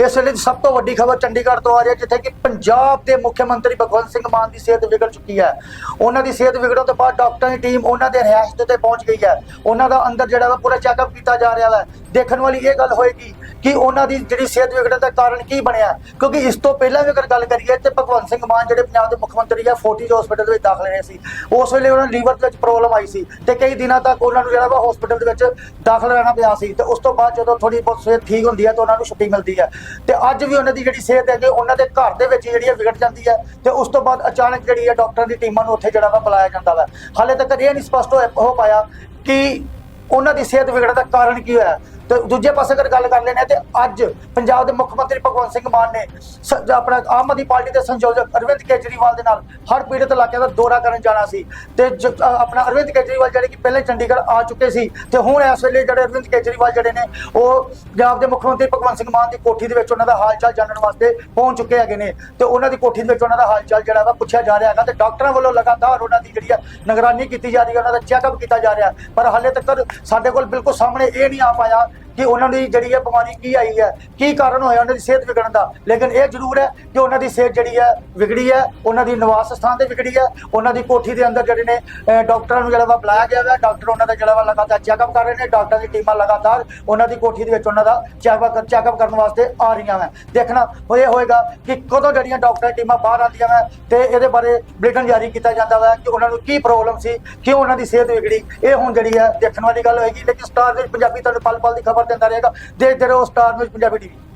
ਇਸ ਵੇਲੇ ਦੀ ਸਭ ਤੋਂ ਵੱਡੀ ਖਬਰ ਚੰਡੀਗੜ੍ਹ ਤੋਂ ਆ ਰਹੀ ਹੈ, ਜਿੱਥੇ ਕਿ ਪੰਜਾਬ ਦੇ ਮੁੱਖ ਮੰਤਰੀ ਭਗਵੰਤ ਸਿੰਘ ਮਾਨ ਦੀ ਸਿਹਤ ਵਿਗੜ ਚੁੱਕੀ ਹੈ। ਉਹਨਾਂ ਦੀ ਸਿਹਤ ਵਿਗੜਨ ਤੋਂ ਬਾਅਦ ਡਾਕਟਰਾਂ ਦੀ ਟੀਮ ਉਹਨਾਂ ਦੇ ਰਿਹਾਇਸ਼ ਦੇ ਤੇ ਪਹੁੰਚ ਗਈ ਹੈ। ਉਹਨਾਂ ਦਾ ਅੰਦਰ ਜਿਹੜਾ ਵਾ ਪੂਰਾ ਚੈੱਕਅਪ ਕੀਤਾ ਜਾ ਰਿਹਾ ਹੈ ਦੇਖਣ ਵਾਲੀ ਇਹ ਗੱਲ ਹੋਏਗੀ ਕਿ ਉਹਨਾਂ ਦੀ ਜਿਹੜੀ ਸਿਹਤ ਵਿਗੜਨ ਦਾ ਕਾਰਨ ਕੀ ਬਣਿਆ। ਕਿਉਂਕਿ ਇਸ ਤੋਂ ਪਹਿਲਾਂ ਵੀ ਅਗਰ ਗੱਲ ਕਰੀਏ ਤੇ ਭਗਵੰਤ ਸਿੰਘ ਮਾਨ ਜਿਹੜੇ ਪੰਜਾਬ ਦੇ ਮੁੱਖ ਮੰਤਰੀ ਆ ਫੋਰਟਿਸ ਹਸਪੀਟਲ ਦੇ ਵਿੱਚ ਦਾਖਲ ਰਹੇ ਸੀ। ਉਸ ਵੇਲੇ ਉਹਨਾਂ ਨੂੰ ਲੀਵਰ ਦੇ ਵਿੱਚ ਪ੍ਰੋਬਲਮ ਆਈ ਸੀ ਤੇ ਕਈ ਦਿਨਾਂ ਤੱਕ ਉਹਨਾਂ ਨੂੰ ਜਿਹੜਾ ਵਾ ਹਸਪੀਟਲ ਦੇ ਵਿੱਚ ਦਾਖਲ ਰਹਿਣਾ ਪਿਆ ਸੀ ਤੇ ਉਸ ਤੋਂ ਬਾਅਦ ਜਦੋਂ ਥੋੜੀ ਬਹੁਤ ਸਿਹਤ ਠੀਕ ਹੁੰਦੀ ਹੈ ਤਾਂ ਉਹਨਾਂ ਨੂੰ ਛੁੱਟੀ ਮਿਲਦੀ ਹੈ ਤੇ ਅੱਜ ਵੀ ਉਹਨਾਂ ਦੀ ਜਿਹੜੀ ਸਿਹਤ ਹੈਗੀ, ਉਹਨਾਂ ਦੇ ਘਰ ਦੇ ਵਿੱਚ ਜਿਹੜੀ ਹੈ ਵਿਗੜ ਜਾਂਦੀ ਹੈ ਤੇ ਉਸ ਤੋਂ ਬਾਅਦ ਅਚਾਨਕ ਜਿਹੜੀ ਹੈ ਡਾਕਟਰਾਂ ਦੀ ਟੀਮਾਂ ਨੂੰ ਉੱਥੇ ਜਿਹੜਾ ਵਾ ਬੁਲਾਇਆ ਜਾਂਦਾ ਵਾ। ਹਾਲੇ ਤੱਕ ਇਹ ਨਹੀਂ ਸਪਸ਼ਟ ਹੋਇਆ- ਹੋ ਪਾਇਆ ਕਿ ਉਹਨਾਂ ਦੀ ਸਿਹਤ ਵਿਗੜਨ ਦਾ ਕਾਰਨ ਕੀ ਹੋਇਆ। ਤੇ ਦੂਜੇ ਪਾਸੇ ਅਗਰ ਗੱਲ ਕਰ ਲੈਣੇ ਤੇ ਅੱਜ ਪੰਜਾਬ ਦੇ ਮੁੱਖ ਮੰਤਰੀ ਭਗਵੰਤ ਸਿੰਘ ਮਾਨ ਨੇ ਸ- ਆਪਣਾ ਆਮ ਆਦਮੀ ਪਾਰਟੀ ਦੇ ਸੰਯੋਜਕ ਅਰਵਿੰਦ ਕੇਜਰੀਵਾਲ ਦੇ ਨਾਲ ਹਰ ਪੀੜਤ ਇਲਾਕਿਆਂ ਦਾ ਦੌਰਾ ਕਰਨ ਜਾਣਾ ਸੀ ਤੇ ਜ- ਅ, ਆਪਣਾ ਅਰਵਿੰਦ ਕੇਜਰੀਵਾਲ ਜਿਹੜੇ ਕਿ ਪਹਿਲੇ ਚੰਡੀਗੜ੍ਹ ਆ ਚੁੱਕੇ ਸੀ ਤੇ ਹੁਣ ਇਸ ਵੇਲੇ ਜਿਹੜੇ ਅਰਵਿੰਦ ਕੇਜਰੀਵਾਲ ਜਿਹੜੇ ਨੇ ਉਹ ਪੰਜਾਬ ਦੇ ਮੁੱਖ ਮੰਤਰੀ ਭਗਵੰਤ ਸਿੰਘ ਮਾਨ ਦੀ ਕੋਠੀ ਦੇ ਵਿੱਚ ਉਹਨਾਂ ਦਾ ਹਾਲ ਚਾਲ ਜਾਣਨ ਵਾਸਤੇ ਪਹੁੰਚ ਚੁੱਕੇ ਹੈਗੇ ਨੇ ਤੇ ਉਹਨਾਂ ਦੀ ਕੋਠੀ ਦੇ ਵਿੱਚ ਉਹਨਾਂ ਦਾ ਹਾਲ ਚਾਲ ਜਿਹੜਾ ਵਾ ਪੁੱਛਿਆ ਜਾ ਰਿਹਾ ਹੈਗਾ ਤੇ ਡਾਕਟਰਾਂ ਵੱਲੋਂ ਲਗਾਤਾਰ ਉਹਨਾਂ ਦੀ ਜਿਹੜੀ ਆ ਨਿਗਰਾਨੀ ਕੀਤੀ ਜਾ ਰਹੀ ਹੈ ਉਹਨਾਂ ਦਾ ਚੈੱਕਅਪ ਕੀਤਾ ਜਾ ਰਿਹਾ ਪਰ ਹਾਲੇ ਤੱਕ ਸਾਡੇ ਕੋਲ ਬਿਲਕੁਲ ਸਾਹਮਣੇ ਇਹ ਨਹੀਂ ਆ ਪਾਇਆ ਕਿ ਉਹਨਾਂ ਦੀ ਜਿਹੜੀ ਹੈ ਬਿਮਾਰੀ ਕੀ ਆਈ ਹੈ, ਕੀ ਕਾਰਨ ਹੋਇਆ ਉਹਨਾਂ ਦੀ ਸਿਹਤ ਵਿਗੜਨ ਦਾ। ਲੇਕਿਨ ਇਹ ਜ਼ਰੂਰ ਹੈ ਕਿ ਉਹਨਾਂ ਦੀ ਸਿਹਤ ਜਿਹੜੀ ਹੈ ਵਿਗੜੀ ਹੈ, ਉਹਨਾਂ ਦੀ ਨਿਵਾਸ ਸਥਾਨ ਤੇ ਵਿਗੜੀ ਹੈ, ਉਹਨਾਂ ਦੀ ਕੋਠੀ ਦੇ ਅੰਦਰ ਜਿਹੜੇ ਨੇ ਡਾਕਟਰਾਂ ਨੂੰ ਜਿਹੜਾ ਵਾ ਬੁਲਾਇਆ ਗਿਆ ਹੈ ਡਾਕਟਰ ਉਹਨਾਂ ਦਾ ਜਿਹੜਾ ਵਾ ਲਗਾਤਾਰ ਚੈੱਕਅਪ ਕਰ ਰਹੇ ਨੇ, ਡਾਕਟਰਾਂ ਦੀ ਟੀਮਾਂ ਲਗਾਤਾਰ ਉਹਨਾਂ ਦੀ ਕੋਠੀ ਦੇ ਵਿੱਚ ਉਹਨਾਂ ਦਾ ਚੈੱਕਅਪ ਚੈੱਕਅਪ ਕਰਨ ਵਾਸਤੇ ਆ ਰਹੀਆਂ ਹੈ ਦੇਖਣਾ ਹੋਏ ਹੋਏਗਾ ਕਿ ਕਦੋਂ ਜਿਹੜੀਆਂ ਡਾਕਟਰ ਟੀਮਾਂ ਬਾਹਰ ਆਉਂਦੀਆਂ ਹੈ ਤੇ ਇਹਦੇ ਬਾਰੇ ਬੁਲੇਟਿਨ ਜਾਰੀ ਕੀਤਾ ਜਾਂਦਾ ਹੈ ਕਿ ਉਹਨਾਂ ਨੂੰ ਕੀ ਪ੍ਰੋਬਲਮ ਸੀ, ਕਿਉਂ ਉਹਨਾਂ ਦੀ ਸਿਹਤ ਵਿਗੜੀ। ਇਹ ਹੁਣ ਜਿਹੜੀ ਹੈ ਦੇਖਣ ਵਾਲੀ ਗੱਲ ਹੋਏਗੀ, ਲੇਕਿਨ ਸਟਾਰ ਦੇ ਪੰਜਾਬੀ ਤੁਹਾਨੂੰ ਪਲ ਪਲ ਦੀ ਖਬਰ ਦਿੰਦਾ ਰਹੇਗਾ। ਦੇਖਦੇ ਰਹੋ ਸਟਾਰ ਨਿਊਜ਼ ਪੰਜਾਬੀ ਟੀਵੀ